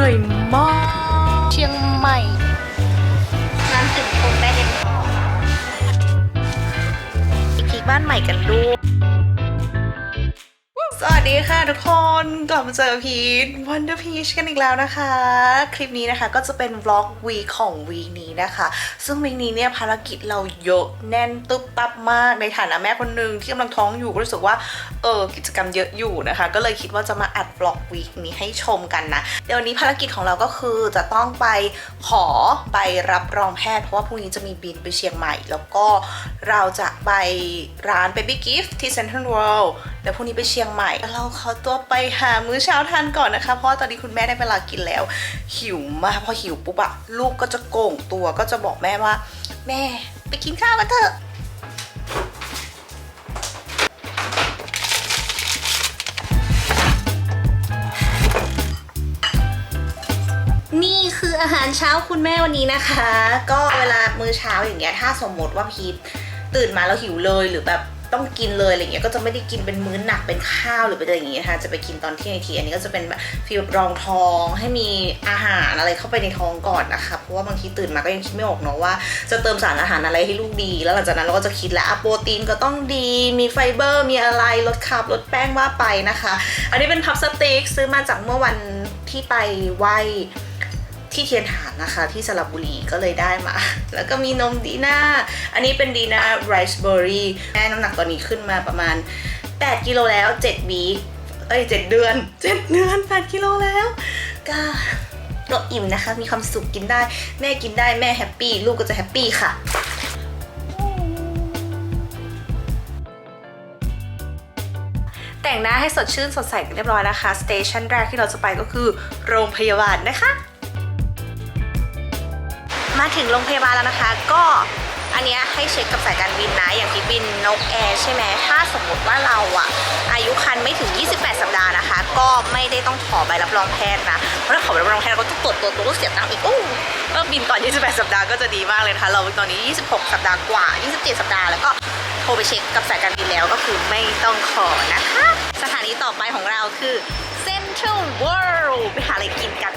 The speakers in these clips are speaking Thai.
นื่อยมาก เชียงใหม่นั้นถึงคงได้เห็นอีกทีบ้านใหม่กันลูก สวัสดีค่ะทุกคนกลับมาเจอพีทวันเดอร์พีชกันอีกแล้วนะคะ คลิปนี้นะคะก็จะเป็นวล็อกวีของวีนี้นะคะ ซึ่งวีนี้เนี่ยภารกิจเราเยอะแน่นตึ๊บตับมากในฐานะแม่คนหนึ่งที่กำลังท้องอยู่ก็รู้สึกว่าเออกิจกรรมเยอะอยู่นะคะ ก็เลยคิดว่าจะมาอัดบล็อกวีนี้ให้ชมกันนะเดี๋ยวนนี้ภารกิจของเราก็คือจะต้องไปขอใบรับรองแพทย์เพราะว่าพรุ่งนี้จะมีบินไปเชียงใหม่ แล้วก็เราจะไปร้าน Baby Gift ที่ Central World แล้วพรุ่งนี้ไปเชียงใหม่เราขอตัวไปหามื้อเช้าทานก่อนนะคะ เพราะตอนนี้คุณแม่ได้เวลากินแล้ว หิวมากพอหิวปุ๊บอะลูกก็จะโก่งตัวก็จะบอกแม่ว่า แม่ไปกินข้าวกันเถอะนี่คืออาหารเช้าคุณแม่วันนี้นะคะ ก็เวลามื้อเช้าอย่างเงี้ยถ้าสมมติว่าพีทตื่นมาแล้วหิวเลยหรือแบบ ต้องกินเลยอะไรเงี้ยก็จะไม่ได้กินเป็นมื้อหนักเป็นข้าวหรือเป็นอะไรอย่างเงี้ยค่ะจะไปกินตอนเที่ยงอีกทีอันนี้ก็จะเป็นแบบฟีลแบบรองท้องให้มีอาหารอะไรเข้าไปในท้องก่อนนะคะเพราะว่าบางทีตื่นมาก็ยังคิดไม่ออกเนาะว่า จะเติมสารอาหารอะไรให้ลูกดี แล้วหลังจากนั้นเราก็จะคิดแล้วโปรตีนก็ต้องดีมีไฟเบอร์ มีอะไรลดคาร์บลดแป้งว่าไปนะคะ อันนี้เป็นพับสเต็กซื้อมาจากเมื่อวันที่ไปไหว้ ที่เทียนฐานนะคะ ที่สระบุรีก็เลยได้มา แล้วก็มีนมดีน่าอันนี้เป็นดีน่าไรซ์เบอร์รี่แม่น้ำหนักตอนนี้ขึ้นมาประมาณ 8 กิโลแล้ว7วีเอ้ย 7 เดือน 7 เดือน 8 กิโลแล้วก็ก็อิ่มนะคะ มีความสุขกินได้ แม่กินได้แม่แฮปปี้ลูกก็จะแฮปปี้ค่ะแต่งหน้าให้สดชื่นสดใสกันเรียบร้อยนะคะ สเตชันแรกที่เราจะไปก็คือโรงพยาบาลนะคะ มาถึงโรงพยาบาลแล้วนะคะ ก็อันนี้ให้เช็คกับสายการบินนะ อย่างที่บินนกแอร์ใช่ไหมถ้าสมมติว่าเราอะอายุคันไม่ถึง 28 สัปดาห์นะคะ ก็ไม่ได้ต้องขอใบรับรองแพทย์นะ เพราะถ้าขอใบรับรองแพทย์เราก็ต้องตรวจตัวตัวก็เสียตังค์อีกโอ้เออบินก่อน 28 สัปดาห์ก็จะดีมากเลยนะคะเราตอนนี้ 26 สัปดาห์กว่า 27 สัปดาห์แล้วก็โทรไปเช็คกับสายการบินแล้วก็คือไม่ต้องขอนะคะ สถานีต่อไปของเราคือ Central World ไปหาอะไรกินกัน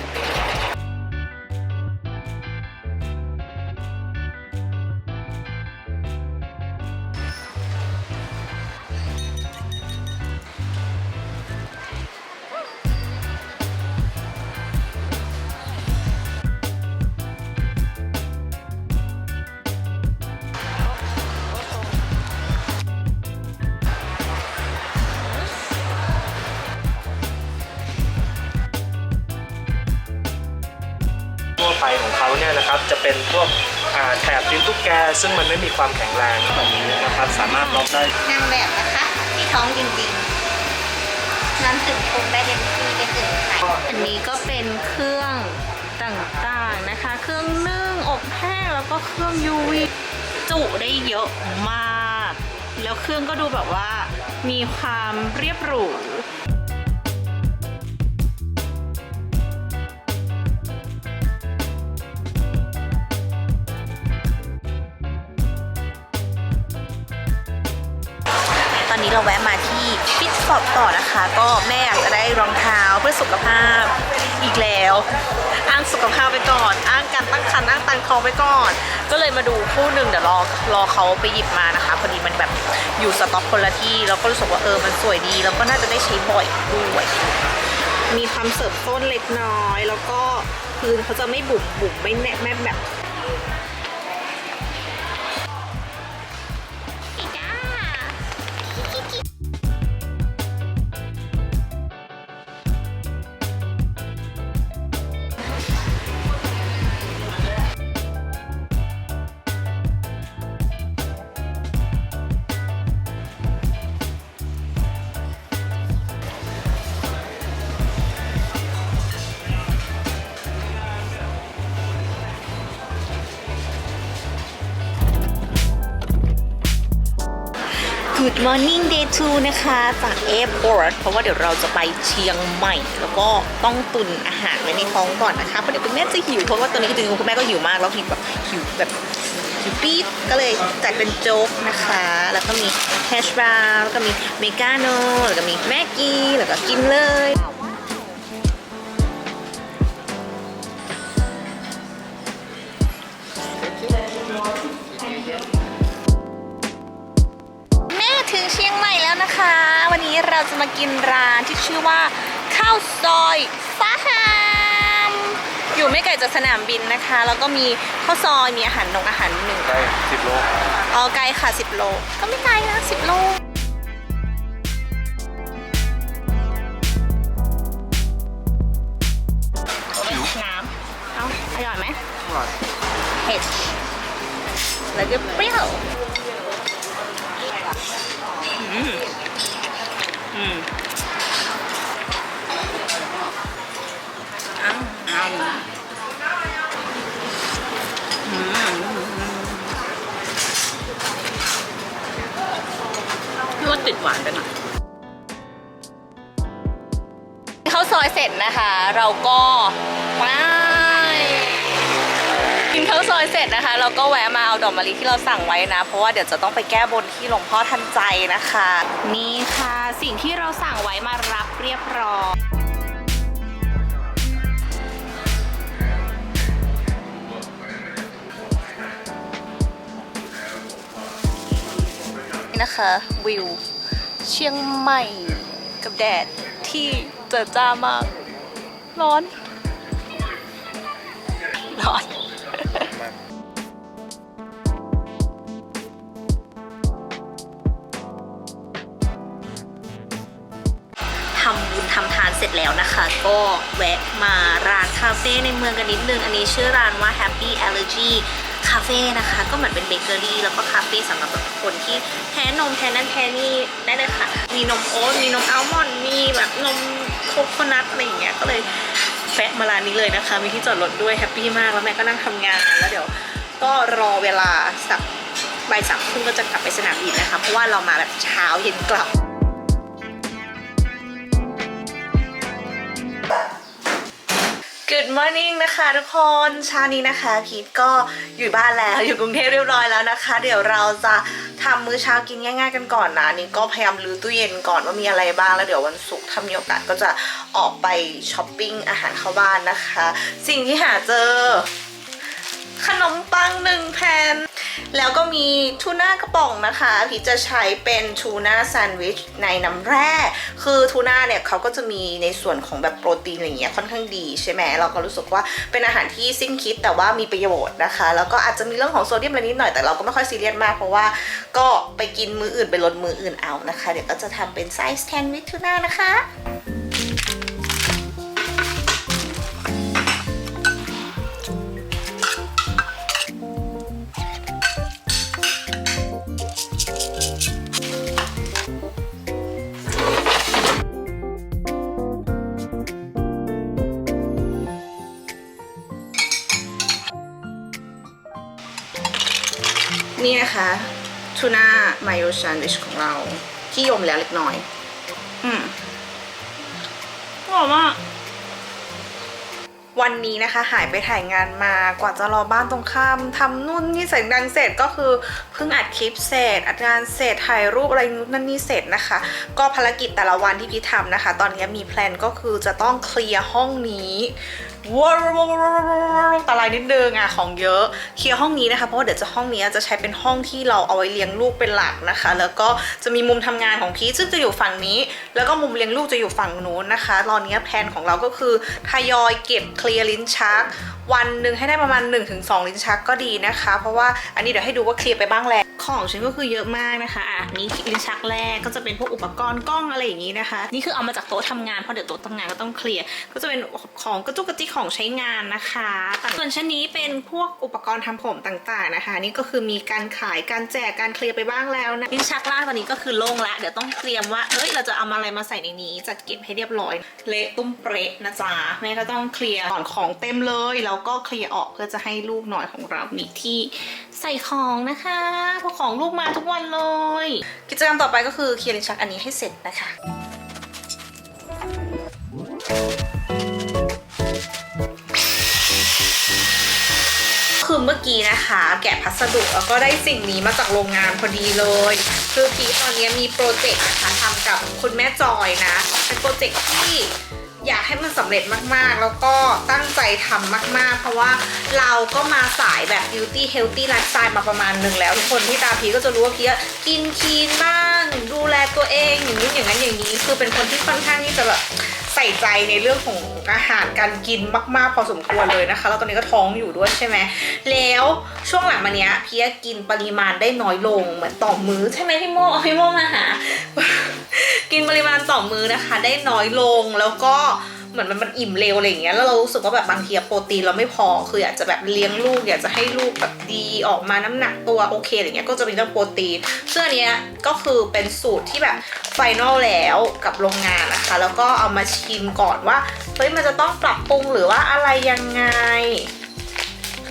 เป็นพวกแถบดินตุ๊กแก ซึ่งมันไม่มีความแข็งแรงแบบนี้นะครับ สามารถล็อกได้นางแบบนะคะที่ท้องจริงๆนั้นถึงคงได้เต็มที่ได้ถึงไข่อันนี้ก็เป็นเครื่องต่างๆนะคะ เครื่องนึ่งอบแห้งแล้วก็เครื่อง UV จุได้เยอะมาก แล้วเครื่องก็ดูแบบว่ามีความเรียบหรู เราแวะมาที่ฟิตสอบต่อนะคะ ก็แม่อยากจะได้รองเท้าเพื่อสุขภาพอีกแล้ว อ้างสุขภาพไปก่อน อ้างการตั้งครรภ์อ้างตันคองไปก่อน ก็เลยมาดูคู่หนึ่งเดี๋ยวรอรอเขาไปหยิบมานะคะพอดีมันแบบอยู่สต็อกคนละที่แล้วก็รู้สึกว่าเออมันสวยดี แล้วก็น่าจะได้ใช้บ่อยด้วยมีความเสริมต้นเล็กน้อย แล้วก็พื้นเขาจะไม่บุ๋มบุ๋มไม่แนบแม่แบบ Good morning day 2 นะคะจาก Airport เพราะว่าเดี๋ยวเราจะไปเชียงใหม่ แล้วก็ต้องตุนอาหารไว้ในท้องก่อนนะคะ เพราะเดี๋ยวคุณแม่จะหิว เพราะว่าตอนนี้จริงๆคุณแม่ก็หิวมาก แล้วหิวแบบหิวแบบหิวปี๊ดก็เลยจัดเป็นโจ๊กนะคะ แล้วก็มีแฮชบราวน์แล้วก็มีเมกาโนแล้วก็มีแม็กกี้แล้วก็กินเลย เราจะมากินร้านที่ชื่อว่า ข้าวซอยฟาฮามอยู่ไม่ไกลจากสนามบินนะคะ แล้วก็มีข้าวซอยมีอาหารนงอาหารหนึ่งได้สิบโลอ๋อไกลค่ะ 10 โล ก็ไม่ไกลนะ 10 โลน้ำเอาอร่อยไหมอร่อยเผ็ดแล้วก็เปรี้ยว อืมาวอ้าวอืมพี่ว่าติดหวานไปหน่อยข้าวซอยเสร็จนะคะ เราก็ไปกินข้าวซอยเสร็จนะคะ เราก็แวะมาเอาดอกมะลิที่เราสั่งไว้นะ เพราะว่าเดี๋ยวจะต้องไปแก้บนที่หลวงพ่อทันใจนะคะ นี่ค่ะสิ่งที่เราสั่งไว้มารับเรียบร้อย นะคะวิวเชียงใหม่กับแดดที่เจอจ้ามาก ร้อน ร้อนทำบุญทำทานเสร็จแล้วนะคะ ก็แวะมาร้านคาเฟ่ในเมืองกันนิดนึง อันนี้ชื่อร้านว่า Happy Allergy Cafe นะคะ ก็เหมือนเป็นเบเกอรี่แล้วก็คาเฟ่สำหรับแบบคนที่แพ้นมแพ้นั่นแพ้นี่ได้เลยค่ะ มีนมโอ๊ตมีนมอัลมอนด์มีแบบนมโคโคนัทอะไรอย่างเงี้ยก็เลยแวะมาร้านนี้เลยนะคะ มีที่จอดรถด้วยแฮปปี้มากแล้วแม่ก็นั่งทำงานแล้วเดี๋ยวก็รอเวลาสักบ่ายสามครึ่งก็จะกลับไปสนามบินนะคะ เพราะว่าเรามาแบบเช้าเย็นกลับ Good morning นะคะทุกคนเช้านี้นะคะพีทก็อยู่บ้านแล้วอยู่กรุงเทพเรียบร้อยแล้วนะคะ เดี๋ยวเราจะทำมื้อเช้ากินง่าย ๆ กันก่อนนะนี่ก็พยายามรื้อตู้เย็นก่อนว่ามีอะไรบ้างแล้วเดี๋ยววันศุกร์ถ้ามีโอกาสก็จะออกไปช้อปปิ้งอาหารเข้าบ้านนะคะ สิ่งที่หาเจอ ขนมปังหนึ่งแผ่นแล้วก็มีทูน่ากระป๋องนะคะ พี่จะใช้เป็นทูน่าแซนด์วิชในน้ำแร่ คือทูน่าเนี่ยเขาก็จะมีในส่วนของแบบโปรตีนอะไรเงี้ยค่อนข้างดีใช่ไหมเราก็รู้สึกว่าเป็นอาหารที่สิ้นคิดแต่ว่ามีประโยชน์นะคะ แล้วก็อาจจะมีเรื่องของโซเดียมอะไรนิดหน่อยแต่เราก็ไม่ค่อยซีเรียสมากเพราะว่าก็ไปกินมื้ออื่นไปลดมื้ออื่นเอานะคะ เดี๋ยวก็จะทำเป็นไซส์แซนด์วิชทูน่านะคะ โอแซนด์วิชของเรา ที่ยมแล้วเล็กน้อย อืมอร่อยมากวันนี้นะคะหายไปถ่ายงานมากว่าจะรอบ้านตรงข้ามทำนู่นนี่เสร็จดังเสร็จก็คือเพิ่งอัดคลิปเสร็จอัดงานเสร็จถ่ายรูปอะไรนู่นนั่นนี่เสร็จนะคะ ก็ภารกิจแต่ละวันที่พี่ทำนะคะ ตอนนี้มีแพลนก็คือจะต้องเคลียร์ห้องนี้ ว้าวตาลายนิดนึงอะของเยอะเคลียร์ห้องนี้นะคะเพราะว่าเดี๋ยวจะห้องนี้จะใช้เป็นห้องที่เราเอาไว้เลี้ยงลูกเป็นหลักนะคะ แล้วก็จะมีมุมทำงานของพีซึ่งจะอยู่ฝั่งนี้ แล้วก็มุมเลี้ยงลูกจะอยู่ฝั่งนู้นนะคะ ตอนนี้แผนของเราก็คือทยอยเก็บเคลียร์ลิ้นชัก วันหนึ่งให้ได้ประมาณ 1-2 ลิ้นชักก็ดีนะคะ เพราะว่าอันนี้เดี๋ยวให้ดูว่าเคลียร์ไปบ้างแล้ว ของฉันก็คือเยอะมากนะคะอะนี่ลิ้นชักแรกก็จะเป็นพวกอุปกรณ์กล้องอะไรอย่างนี้นะคะ นี่คือเอามาจากโต๊ะทำงานเพราะเดี๋ยวโต๊ะทำงานก็ต้องเคลียร์ก็จะเป็นของกระจุกกระจิกของใช้งานนะคะแต่ส่วนชั้นนี้เป็นพวกอุปกรณ์ทำผมต่างๆนะคะ นี่ก็คือมีการขายการแจกการเคลียร์ไปบ้างแล้วนะลิ้นชักล่างตอนนี้ก็คือโล่งล้วเดี๋ยวต้องเตรียมว่าเอ้ยเราจะเอาอะไรมาใส่ในนี้จัดเก็บให้เรียบร้อยเละตุ้มเประนะจ๊ะแม่ก็ต้องเคลียร์ก่อนของเต็มเลยแล้วก็เคลียร์ออกเพื่อจะให้ลูกหน่อยของเรามีที่ใส่ของนะคะพราะของลูกมาทุกวันเลย กิจกรรมต่อไปก็คือเคลียร์ลิ้นชักอันนี้ให้เสร็จนะคะคือเมื่อกี้นะคะ แกะพัสดุแล้วก็ได้สิ่งนี้มาจากโรงงานพอดีเลย คือพีตอนนี้มีโปรเจกต์นะคะทำกับคุณแม่จอยนะ เป็นโปรเจกต์ที่ อยากให้มันสำเร็จมากๆ แล้วก็ตั้งใจทำมากๆ เพราะว่าเราก็มาสายแบบ beauty healthy lifestyle มาประมาณหนึ่งแล้ว ทุกคนที่ตามพีก็จะรู้ว่าพีอะกินคีนบ้าง ดูแลตัวเองอย่างนี้อย่างนั้นอย่างนี้ คือเป็นคนที่ค่อนข้างที่จะแบบใส่ใจในเรื่องของอาหารการกินมาก ๆ พอสมควรเลยนะคะ แล้วตอนนี้ก็ท้องอยู่ด้วยใช่ไหมแล้ว ช่วงหลังมาเนี้ยพีอะกินปริมาณได้น้อยลงเหมือนต่อมื้อใช่ไหมพี่โมเอาพี่โมมาหากินปริมาณต่อมื้อนะคะ ได้น้อยลงแล้วก็เหมือนมันมันอิ่มเร็วอะไรอย่างเงี้ยแล้วเรารู้สึกว่าแบบบางทีโปรตีนเราไม่พอคืออยากจะแบบเลี้ยงลูก อยากจะให้ลูกแบบดีออกมาน้ำหนักตัวโอเคอะไรเงี้ยก็จะมีเรื่องโปรตีนซึ่งอันเนี้ยก็คือเป็นสูตรที่แบบไฟนอลแล้วกับโรงงานนะคะ แล้วก็เอามาชิมก่อนว่าเฮ้ยมันจะต้องปรับปรุงหรือว่าอะไรยังไง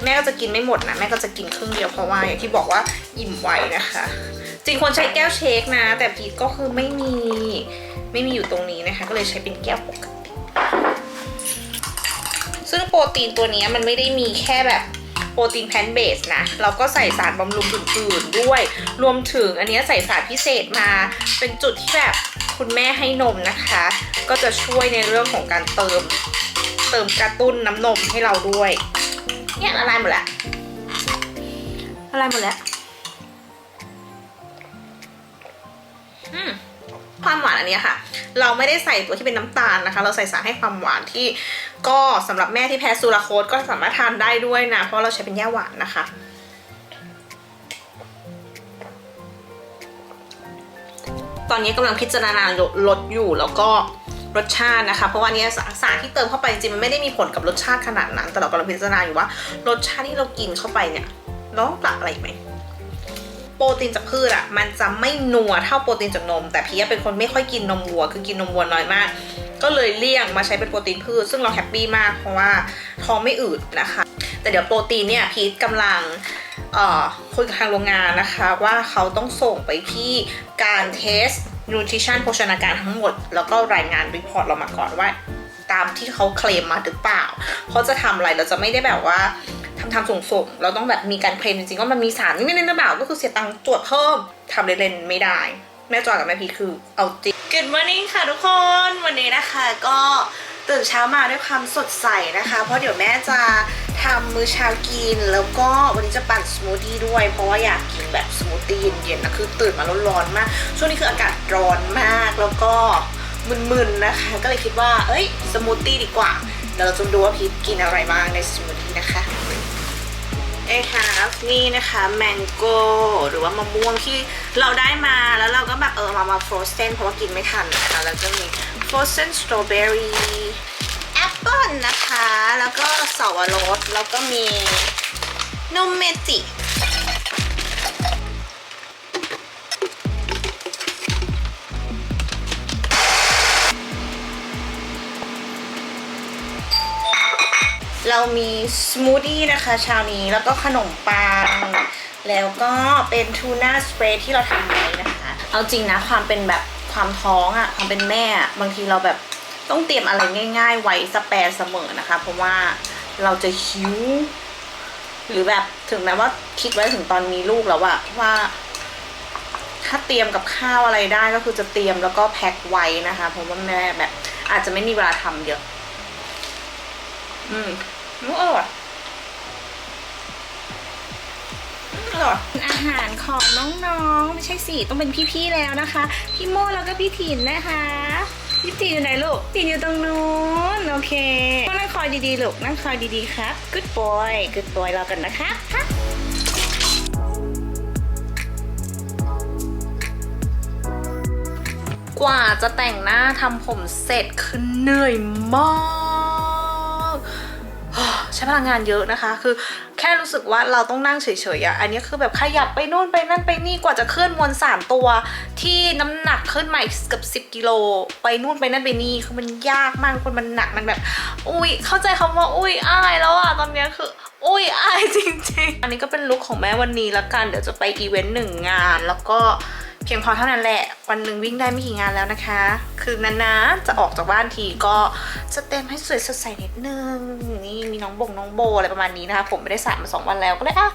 แม่ก็จะกินไม่หมดนะแม่ก็จะกินครึ่งเดียวเพราะว่าอย่างที่บอกว่าอิ่มไวนะคะ จริงควรใช้แก้วเชคนะ แต่พีทก็คือไม่มีไม่มีอยู่ตรงนี้นะคะ ก็เลยใช้เป็นแก้วปกติซึ่งโปรตีนตัวนี้มันไม่ได้มีแค่แบบโปรตีนแพนเบสนะเราก็ใส่สารบำรุงอื่นๆด้วย รวมถึงอันนี้ใส่สารพิเศษมา เป็นจุดที่แบบคุณแม่ให้นมนะคะ ก็จะช่วยในเรื่องของการเติม เติมกระตุ้นน้ำนมให้เราด้วย เนี่ยละลายหมดแล้วละลายหมดแล้วอืมความหวานอันเนี้ยค่ะ เราไม่ได้ใส่ตัวที่เป็นน้ำตาลนะคะ เราใส่สารให้ความหวานที่ก็สำหรับแม่ที่แพ้ซูราโคสก็สามารถทานได้ด้วยนะ เพราะเราใช้เป็นย่าหวานนะคะ ตอนนี้กำลังพิจารณาลดอยู่แล้วก็ รสชาตินะคะ เพราะว่านี้สารที่เติมเข้าไปจริงมันไม่ได้มีผลกับรสชาติขนาดนั้น แต่เรากำลังพิจารณาอยู่ว่ารสชาติที่เรากินเข้าไปเนี่ยเราต้องปรับอะไรไหมโปรตีนจากพืชอะมันจะไม่นัวเท่าโปรตีนจากนม แต่พี่เป็นคนไม่ค่อยกินนมวัว คือกินนมวัวน้อยมาก ก็เลยเลี่ยงมาใช้เป็นโปรตีนพืช ซึ่งเราแฮปปี้มากเพราะว่าท้องไม่อืดนะคะ แต่เดี๋ยวโปรตีนเนี่ยพีทกำลังคุยกับทางโรงงานนะคะ ว่าเขาต้องส่งไปที่การเทส นูทริชั่นโภชนาการทั้งหมด แล้วก็รายงานรีพอร์ตเรามาก่อนว่า ตามที่เขาเคลมมาหรือเปล่าเขาจะทำอะไรเราจะไม่ได้แบบว่าทำทำส่งๆเราต้องแบบมีการเคลมจริงๆว่ามันมีสารนี่นี่หรือเปล่าก็คือเสียตังค์ตรวจเพิ่มทำเล่นๆไม่ได้ แม่จอยกับแม่พีคือเอาจริง Good morning ค่ะทุกคนวันนี้นะคะก็ ตื่นเช้ามาด้วยความสดใสนะคะ เพราะเดี๋ยวแม่จะทำมื้อเช้ากิน แล้วก็วันนี้จะปั่นสมูทตี้ด้วย เพราะว่าอยากกินแบบสมูทตี้เย็นๆนะคือตื่นมาร้อนๆมาก ช่วงนี้คืออากาศร้อนมากแล้วก็มึนๆนะคะ ก็เลยคิดว่า เอ้ยสมูทตี้ดีกว่าเดี๋ยวเราจะดูว่าพีทกินอะไรบ้างในสมูทตี้นะคะ เอฮาฟนี่นะคะแมงโก้หรือว่ามะม่วงที่เราได้มาแล้วเราก็แบบเออมามาฟรอสเซนเพราะว่ากินไม่ทันนะคะแล้วก็มีฟรอสเซนสตรอเบอรี่แอปเปิลนะคะ แล้วก็สวรสแล้วก็มีนมเมจิ เรามีสมูทตี้นะคะเช้านี้แล้วก็ขนมปัง แล้วก็เป็นทูน่าสเปรย์ที่เราทำไว้นะคะ เอาจริงนะความเป็นแบบความท้องอะความเป็นแม่บางทีเราแบบต้องเตรียมอะไรง่าย ๆ ไว้สแปร์เสมอนะคะ เพราะว่าเราจะหิวหรือแบบถึงแม้ว่าคิดไว้ถึงตอนมีลูกแล้วอะว่าถ้าเตรียมกับข้าวอะไรได้ก็คือจะเตรียมแล้วก็แพ็คไว้นะคะ เพราะว่าแม่แบบ อาจจะไม่มีเวลาทำเยอะ อืม รู้อร่อยอร่อยอาหารของน้องๆ ไม่ใช่สิต้องเป็นพี่ๆ แล้วนะคะ พี่โมแล้วก็พี่ถิ่นนะคะพี่ถิ่นอยู่ไหนลูกถิ่นอยู่ตรงนู้นโอเคนั่งคอยดีๆ ลูกนั่งคอยดีๆ ครับ good boy good boy รอกันนะคะฮะกว่าจะแต่งหน้าทำผมเสร็จคือเหนื่อยมาก ใช้พลังงานเยอะนะคะ คือแค่รู้สึกว่าเราต้องนั่งเฉยๆอะอันนี้คือแบบขยับไปนู่นไปนั่นไปนี่กว่าจะเคลื่อนมวลสามตัวที่น้ำหนักขึ้นมาอีกเกือบสิบ10กิโลไปนู่นไปนั่นไปนี่คือมันยากมากคนมันหนักมันแบบ อุ้ยเข้าใจคำว่าอุ้ยอายแล้วอะตอนนี้คืออุ้ยอายจริง ๆ อันนี้ก็เป็นลุคของแม่วันนี้ละกันเดี๋ยวจะไปอีเวนต์หนึ่งงานแล้วก็ เพียงพอเท่านั้นแหละ วันหนึ่งวิ่งได้ไม่กี่งานแล้วนะคะ คือนานๆจะออกจากบ้านทีก็จะเต็มให้สวยสดใสนิดนึง นี่มีน้องบงน้องโบอะไรประมาณนี้นะคะ ผมไม่ได้สระมาสองวันแล้วก็เลยอะ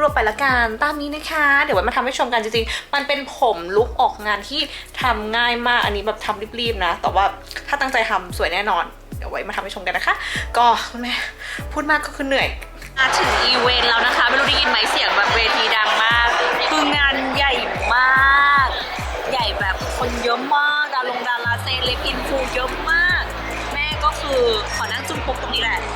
รวบๆไปละกันตามนี้นะคะ เดี๋ยวไว้มาทำให้ชมกันจริงๆ มันเป็นผมลุคออกงานที่ทำง่ายมากอันนี้แบบทำรีบๆนะ แต่ว่าถ้าตั้งใจทำสวยแน่นอน เดี๋ยวไว้มาทำให้ชมกันนะคะ ก็แม่พูดมากก็คือเหนื่อยมาถึงอีเวนต์แล้วนะคะ ไม่รู้ได้ยินไหมเสียงแบบเวทีดังมากคืองาน อนั่งจุ่มปุ๊บตรงนี้แหละ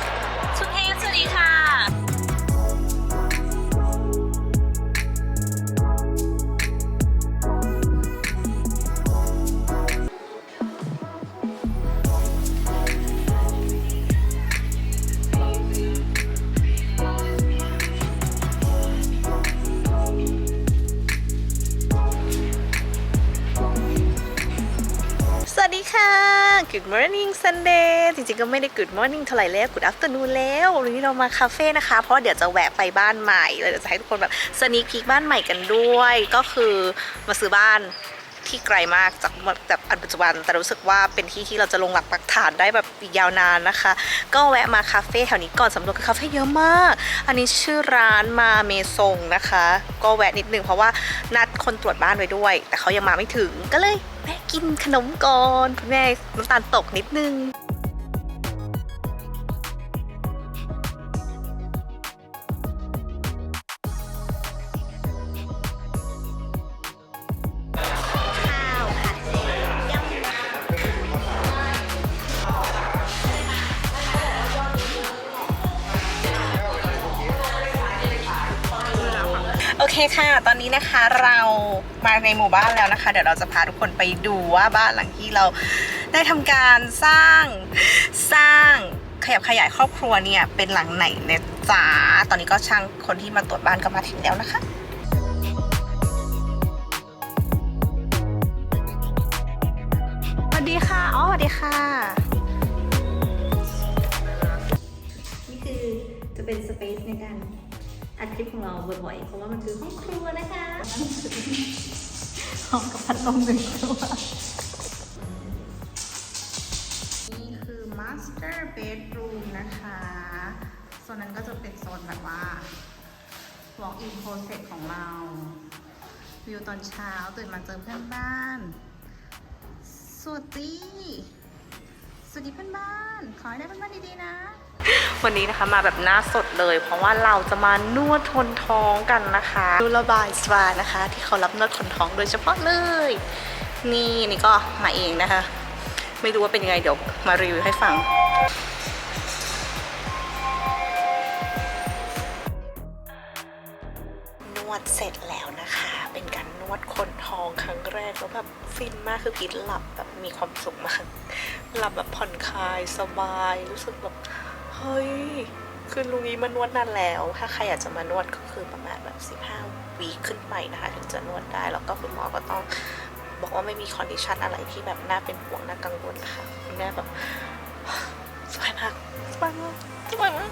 Good morning Sunday จริงๆ ก็ไม่ได้ Good morning เท่าไหร่แล้ว Good afternoon แล้ววันนี้เรามาคาเฟ่นะคะ เพราะเดี๋ยวจะแวะไปบ้านใหม่เลยเดี๋ยวจะให้ทุกคนแบบสนีพีคบ้านใหม่กันด้วย ก็คือมาซื้อบ้านที่ไกลมากจากจากอันปัจจุบัน แต่รู้สึกว่าเป็นที่ที่เราจะลงหลักปักฐานได้แบบยาวนานนะคะ ก็แวะมาคาเฟ่แถวนี้ก่อนสำรวจคาเฟ่เยอะมาก อันนี้ชื่อร้านมาเมซงนะคะ ก็แวะนิดนึงเพราะว่านัดคนตรวจบ้านไว้ด้วย แต่เขายังมาไม่ถึงก็เลยแวะ กินขนมก่อนคุณแม่น้ำตาลตกนิดนึงโอเคค่ะ ตอนนี้นะคะเรา มาในหมู่บ้านแล้วนะคะ เดี๋ยวเราจะพาทุกคนไปดูว่าบ้านหลังที่เราได้ทำการสร้างสร้างขยับขยายครอบครัวเนี่ยเป็นหลังไหนเนี่ยจ้าตอนนี้ก็ช่างคนที่มาตรวจบ้านก็มาถึงแล้วนะคะสวัสดีค่ะอ๋อสวัสดีค่ะ นี่คือจะเป็นสเปซในการ อัดคลิปของเราบ่อยๆเพราะว่ามันคือห้องครัวนะคะห้องกับพัดลมหนึ่งตัวนี่คือ master bedroom นะคะโซนนั้นก็จะเป็นโซนแบบว่า walk in closet ของเราวิวตอนเช้าตื่นมาเจอเพื่อนบ้าน สวัสดี สวัสดีเพื่อนบ้าน ขอให้ได้เพื่อนบ้านดีๆนะ วันนี้นะคะมาแบบหน้าสดเลย เพราะว่าเราจะมานวดทนท้องกันนะคะดูระบายสวานะคะ ที่เขารับนวดทนท้องโดยเฉพาะเลย นี่นี่ก็มาเองนะคะ ไม่รู้ว่าเป็นยังไงเดี๋ยวมารีวิวให้ฟังนวดเสร็จแล้วนะคะ เป็นการนวดคนท้องครั้งแรกแล้วแบบฟินมากคือพีทหลับแบบมีความสุขมาก หลับแบบผ่อนคลายสบาย รู้สึกแบบ เฮ้ย คือลุงนี้มานวดนานแล้ว ถ้าใครอยากจะมานวดก็คือประมาณแบบ 15วีขึ้นไปนะคะ ถึงจะนวดได้ แล้วก็คุณหมอก็ต้องบอกว่าไม่มีคอนดิชันอะไรที่แบบน่าเป็นห่วงน่ากังวลนะคะคุณแม่แบบสบายมากสบายมากสบายมาก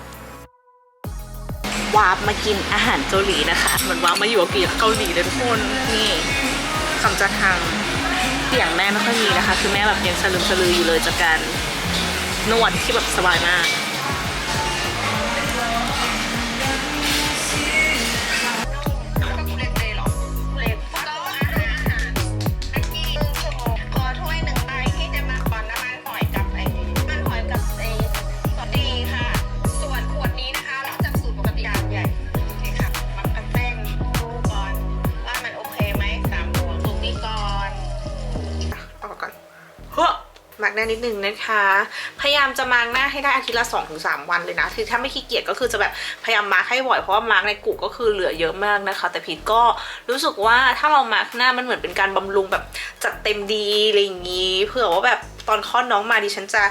วาร์ปมากินอาหารเกาหลีนะคะเหมือนวาร์ปมาอยู่กับเกาหลีเลยทุกคนนี่คำจะทางเสียงแม่ไม่ค่อยมีนะคะ คือแม่แบบยังสลืมสลืออยู่เลยจากการนวดที่แบบสบายมาก มาร์กหน้านิดนึงนะคะ พยายามจะมาร์กหน้าให้ได้อาทิตย์ละ2อถึงสวันเลยนะคือถ้าไม่ขี้เกียจก็คือจะแบบพยายามมาร์กให้บ่อยเพราะว่ามาร์กในกุก็คือเหลือเยอะมากนะคะ แต่พีทก็รู้สึกว่าถ้าเรามาร์กหน้ามันเหมือนเป็นการบำรุงแบบจัดเต็มดีอะไรอย่างนี้เผื่อว่าแบบตอนคลอดน้องมาดิฉันจะ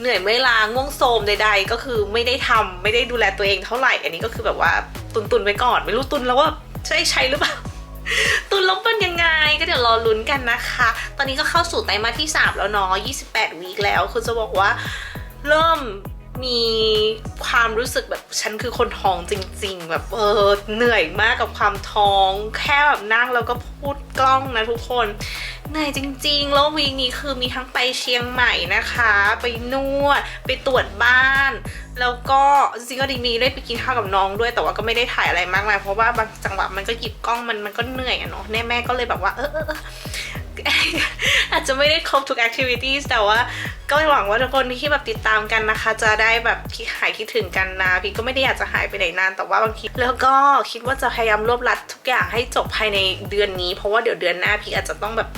เหนื่อยเมื่อยล้าง่วงโทมใดๆ ก็คือไม่ได้ทำไม่ได้ดูแลตัวเองเท่าไหร่ อันนี้ก็คือแบบว่าตุนๆไว้ก่อน ไม่รู้ตุนแล้วว่าจะได้ใช้หรือเปล่า ตุนลบเป็นยังไง ก็เดี๋ยวรอลุ้นกันนะคะ ตอนนี้ก็เข้าสู่ไตรมาสที่ 3 แล้วเนาะ 28 วีคแล้ว คือจะบอกว่าเริ่มมีความรู้สึกแบบฉันคือคนท้องจริง ๆ แบบเออเหนื่อยมากกับความท้อง แค่แบบนั่งแล้วก็พูด กล้องนะทุกคนเหนื่อยจริง ๆ แล้ววีคนี้คือมีทั้งไปเชียงใหม่นะคะ ไปนวด ไปตรวจบ้าน แล้วก็จริงๆก็ดีมีได้ไปกินข้าวกับน้องด้วยแต่ว่าก็ไม่ได้ถ่ายอะไรมากมายเพราะว่าบางจังหวะมันก็หยิบกล้องมันมันก็เหนื่อยอะเนาะแม่แม่ก็เลยแบบว่าเออ อาจจะไม่ได้ครบทุก activities แต่ว่าก็หวังว่าทุกคนที่แบบติดตามกันนะคะ จะได้แบบที่หายคิดถึงกันนะพี่ก็ไม่ได้อยากจะหายไปไหนนานแต่ว่าบางทีแล้วก็คิดว่าจะพยายามรวบรัดทุกอย่างให้จบภายในเดือนนี้ เพราะว่าเดี๋ยวเดือนหน้าพี่อาจจะต้องแบบ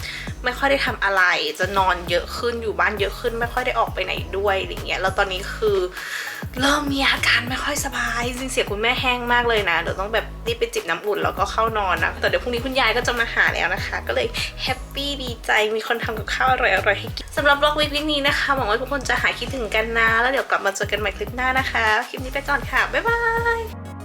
ไม่ค่อยได้ทำอะไร จะนอนเยอะขึ้นอยู่บ้านเยอะขึ้น ไม่ค่อยได้ออกไปไหนด้วยอะไรเงี้ยแล้วตอนนี้คือเริ่มมีอาการไม่ค่อยสบายจริงๆเสียคุณแม่แห้งมากเลยนะเดี๋ยวต้องแบบรีบไปจิบน้ำอุ่นแล้วก็เข้านอนนะแต่เดี๋ยวพรุ่งนี้คุณยายก็จะมาหาแล้วนะคะ ก็เลยแฮปปี้ดีใจมีคนทำกับข้าวอร่อยๆให้กินสำหรับบล็อกวีคนี้นะคะหวังว่าทุกคนจะหายคิดถึงกันนะ แล้วเดี๋ยวกลับมาเจอกันใหม่คลิปหน้านะคะ คลิปนี้ไปก่อนค่ะบ๊ายบาย